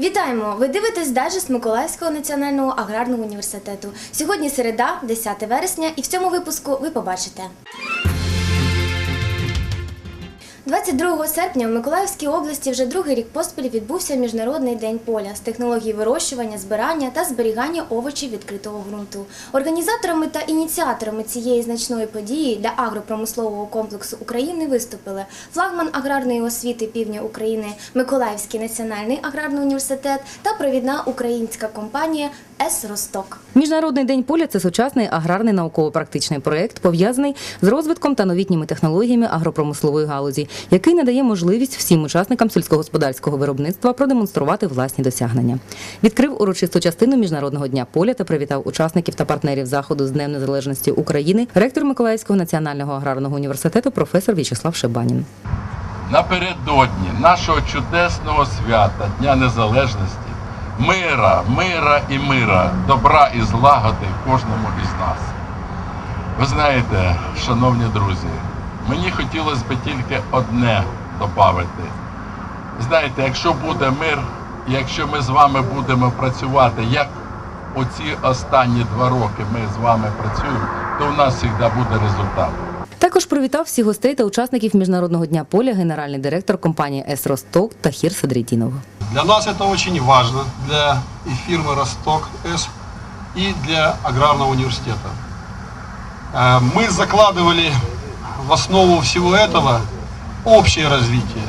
Вітаємо! Ви дивитесь дайджест Миколаївського національного аграрного університету. Сьогодні середа, 10 вересня, і в цьому випуску ви побачите. 22 серпня в Миколаївській області вже другий рік поспіль відбувся Міжнародний день поля з технологій вирощування, збирання та зберігання овочів відкритого ґрунту. Організаторами та ініціаторами цієї значної події для агропромислового комплексу України виступили флагман аграрної освіти півдня України Миколаївський національний аграрний університет та провідна українська компанія С Росток. Міжнародний день поля це сучасний аграрний науково-практичний проєкт, пов'язаний з розвитком та новітніми технологіями агропромислової галузі, який надає можливість всім учасникам сільськогосподарського виробництва продемонструвати власні досягнення. Відкрив урочисту частину міжнародного дня поля та привітав учасників та партнерів заходу з Днем Незалежності України ректор Миколаївського національного аграрного університету професор В'ячеслав Шебанін. напередодні нашого чудесного свята Дня Незалежності, мира, мира і мира, добра і злагоди кожному із нас. Ви знаєте, шановні друзі, мені хотілося б тільки одне додати. Знаєте, якщо буде мир, якщо ми з вами будемо працювати, як оці останні два роки ми з вами працюємо, то у нас завжди буде результат. Також привітав всіх гостей та учасників міжнародного дня поля генеральний директор компанії С Росток Тахір Садрідінов. Для нас это очень важно, для и фирмы Росток С и для аграрного университета. Э, Мы закладывали в основу всего этого общее развитие.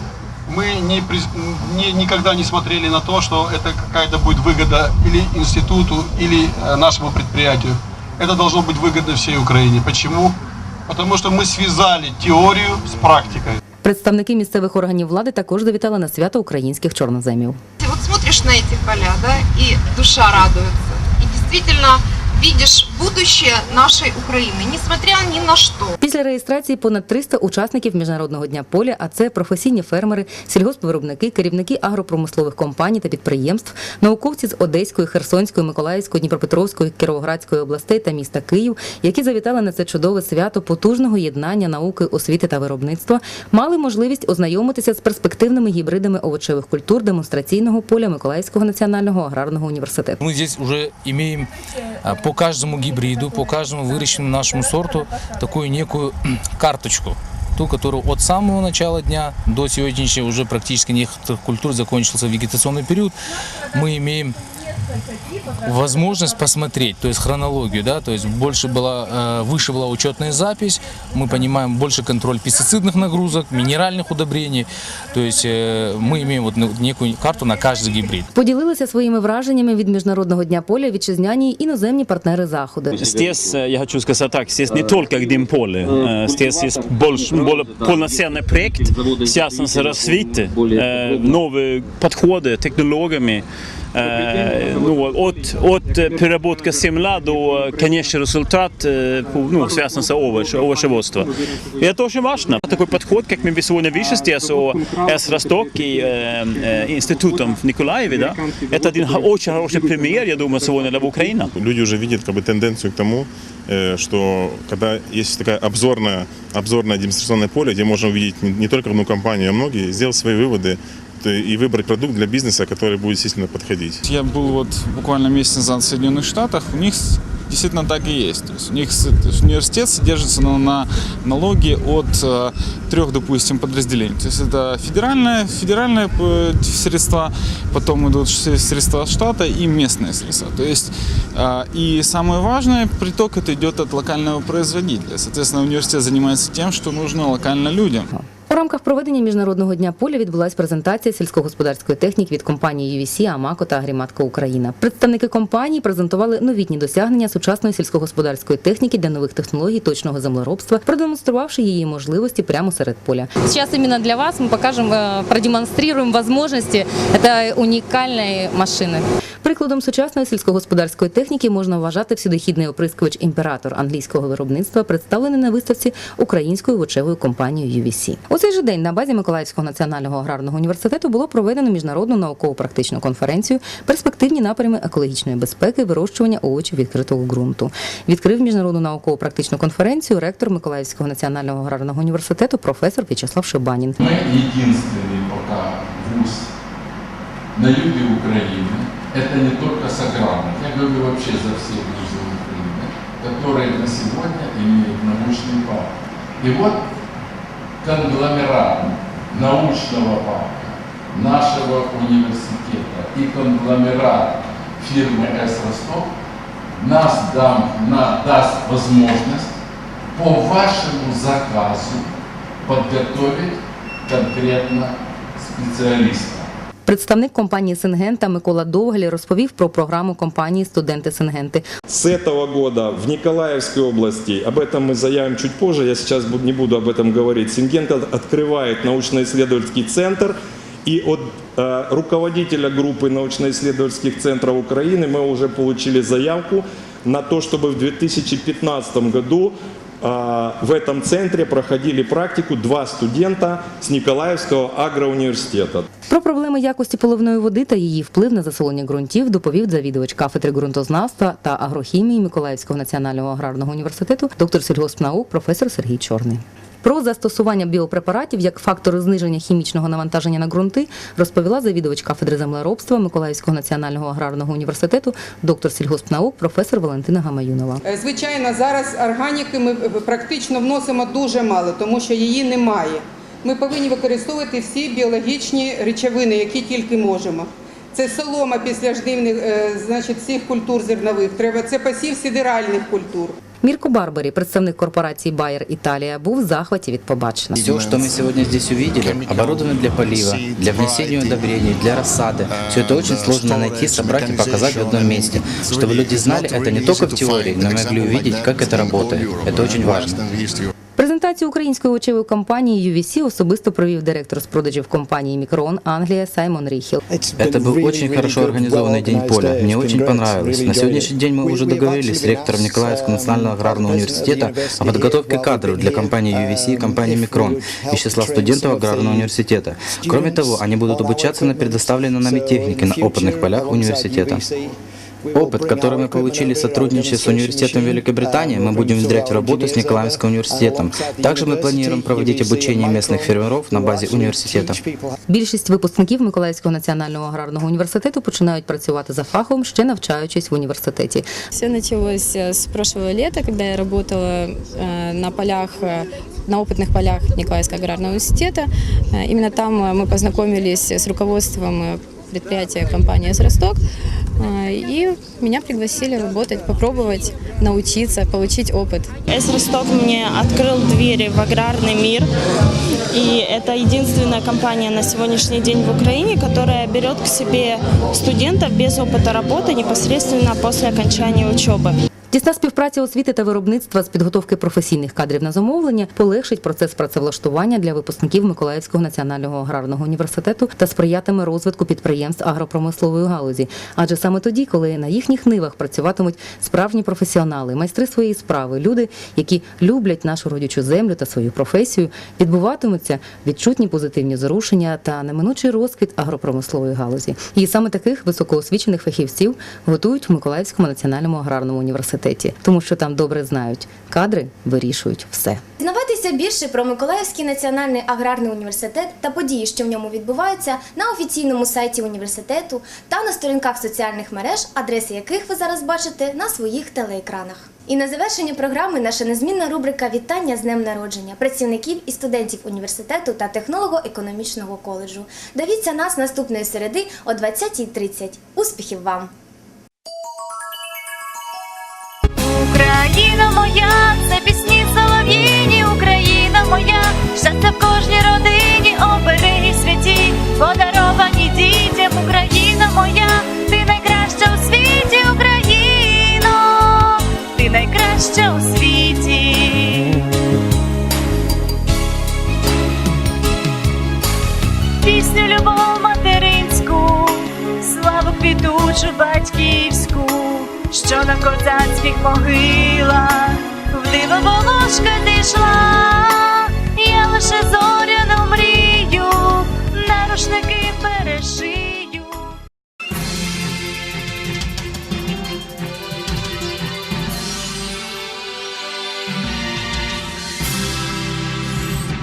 Мы не, прис- не- никогда не смотрели на то, что это какая-то будет выгода или институту, или э, нашему предприятию. Это должно быть выгодно всей Украине. Почему? Потому что мы связали теорию с практикой. Представники місцевих органів влади також завітали на свято українських чорноземів. Ты вот смотришь на эти поля, да, и душа радуется. И действительно видишь будущее нашей Украины, несмотря ни на что. Після реєстрації понад 300 учасників міжнародного дня поля, а це професійні фермери, сільгоспвиробники, керівники агропромислових компаній та підприємств, науковці з Одеської, Херсонської, Миколаївської, Дніпропетровської, Кіровоградської областей та міста Київ, які завітали на це чудове свято потужного єднання науки, освіти та виробництва, мали можливість ознайомитися з перспективними гібридами овочевих культур демонстраційного поля Миколаївського національного аграрного університету. Мы здесь уже имеем а, по каждому гибриду, по каждому выращенному нашему сорту такую некую карточку. Ту, которую от самого начала дня до сегодняшнего уже практически некоторых культур закончился вегетационный период, мы имеем возможность посмотреть, то есть хронологию, да, то есть больше была, э, выше была учетная запись, мы понимаем больше контроль пестицидных нагрузок, минеральных удобрений, то есть э, мы имеем вот некую карту на каждый гибрид. Поділилися своїми враженнями від міжнародного дня поля вітчизняні й іноземні партнери заходу. Здесь, э, я хочу сказать так, здесь не только Гдимполе, э, здесь есть больше, более полноценный проект, связан с развитием, э, новые подходы, технологиями, э, ну, от, от э, переработки земля до э, конечный результат, э, по- ну, связан с овощ, овощеводством. И это очень важно. Такой подход, как мы сегодня видим здесь, о С. Росток и э, э, институтом в Николаеве, да, это один очень хороший пример, я думаю, сегодня для Украины. люди уже видят как бы тенденцию к тому, э, что когда есть такая обзорная, обзорное демонстрационное поле, где можно увидеть не только одну компанию, а многие, сделать свои выводы то и выбрать продукт для бизнеса, который будет естественно подходить. Я был вот буквально месяц назад в Соединенных Штатах, у них действительно так и есть. То есть у них университет содержится на, на налоги от э, трех, допустим, подразделений. То есть это федеральные, федеральные э, средства, потом идут средства штата и местные средства. То есть э, и самое важное, приток это идет от локального производителя. Соответственно, университет занимается тем, что нужно локально людям. У рамках проведення міжнародного дня поля відбулася презентація сільськогосподарської техніки від компанії UVC, Амако та Агріматка Україна. Представники компанії презентували новітні досягнення сучасної сільськогосподарської техніки для нових технологій точного землеробства, продемонструвавши її можливості прямо серед поля. Сейчас именно для вас мы покажем, э, продемонстрируем возможности этой уникальной машины. Прикладом сучасної сільськогосподарської техніки можна вважати всюдохідний оприскувач імператор англійського виробництва, представлений на виставці українською вочевою компанією UVC. У цей же день на базі Миколаївського національного аграрного університету було проведено міжнародну науково-практичну конференцію Перспективні напрями екологічної безпеки вирощування овочів відкритого ґрунту. Відкрив міжнародну науково-практичну конференцію ректор Миколаївського національного аграрного університету професор В'ячеслав Шибанін. Мы единственный пока вуз на юге Украины, Это не только Саграмов, я говорю вообще за все вузы Украины, которые на сегодня имеют научный парк. И вот конгломерат научного парка нашего университета и конгломерат фирмы «С Ростов» нас дам, на, даст возможность по вашему заказу подготовить конкретно специалиста. Представник компанії Сингента Микола Довгаль розповів про програму компанії Студенти Сингенти. С этого года в Николаевской области, об этом мы заявим чуть позже, я сейчас бу- не буду об этом говорить, Сингента открывает научно-исследовательский центр, и от э, руководителя группы научно-исследовательских центров Украины мы уже получили заявку на то, чтобы в 2015 году э, в этом центре проходили практику два студента с Николаевского агроуниверситета. Про проблеми якості поливної води та її вплив на засолення ґрунтів доповів завідувач кафедри ґрунтознавства та агрохімії Миколаївського національного аграрного університету, доктор сільгоспнаук, професор Сергій Чорний. Про застосування біопрепаратів як фактори зниження хімічного навантаження на ґрунти розповіла завідувач кафедри землеробства Миколаївського національного аграрного університету, доктор сільгоспнаук, професор Валентина Гамаюнова. Е, Звичайно, зараз органіки ми практично вносимо дуже мало, тому що її немає. Ми повинні використовувати всі біологічні речовини, які тільки можемо. Це солома після жнивних, е, значить, всіх культур зернових. Треба це посів сидеральних культур. Мірко Барбарі, представник корпорації Bayer Італія, був в захваті від побаченого. Все, что мы сегодня здесь увидели, оборудовано для полива, для внесения удобрений, для рассады. Все это очень сложно найти, собрать и показать в одном месте, чтобы люди знали это не только в теории, но и могли увидеть, как это работает. Это очень важно. Презентацію української овочевої компанії UVC особисто провів директор з продажів компанії Мікрон Англія Саймон Ріхіл. Это был очень хорошо организованный день поля. Мне очень понравилось. На сегодняшний день мы уже договорились с ректором Николаевского национального аграрного университета о подготовке кадров для компании UVC и компании Микрон из числа студентов аграрного университета. Кроме того, они будут обучаться на предоставленной нами технике на опытных полях университета. Опыт, который мы получили в сотрудничестве с Университетом Великобритании, мы будем внедрять в работу с Николаевским университетом. Также мы планируем проводить обучение местных фермеров на базе университета. Більшість випускників Миколаївського національного аграрного університету починають працювати за фахом, ще навчаючись в університеті. Все началось э, с прошлого лета, когда я работала э, на полях, э, на опытных полях Николаевского аграрного университета. Э, Именно там э, мы познакомились с руководством предприятия компании «Росток», э, и меня пригласили работать, попробовать научиться, получить опыт. С Росток мне открыл двери в аграрный мир. И это единственная компания на сегодняшний день в Украине, которая берет к себе студентов без опыта работы непосредственно после окончания учебы. Тісна співпраця освіти та виробництва з підготовки професійних кадрів на замовлення полегшить процес працевлаштування для випускників Миколаївського національного аграрного університету та сприятиме розвитку підприємств агропромислової галузі. Адже саме тоді, коли на їхніх нивах працюватимуть справжні професіонали, майстри своєї справи, люди, які люблять нашу родючу землю та свою професію, відбуватимуться відчутні позитивні зрушення та неминучий розквіт агропромислової галузі. І саме таких високоосвічених фахівців готують в Миколаївському національному аграрному університеті, тому що там добре знають, кадри вирішують все. Дізнавайтеся більше про Миколаївський національний аграрний університет та події, що в ньому відбуваються, на офіційному сайті університету та на сторінках соціальних мереж, адреси яких ви зараз бачите на своїх телеекранах. І на завершення програми наша незмінна рубрика Вітання з днем народження працівників і студентів університету та технолого-економічного коледжу. Дивіться нас наступної середи о 20.30. Успіхів вам! Щастя в кожній родині, обереги святі, подаровані дітям, Україна моя,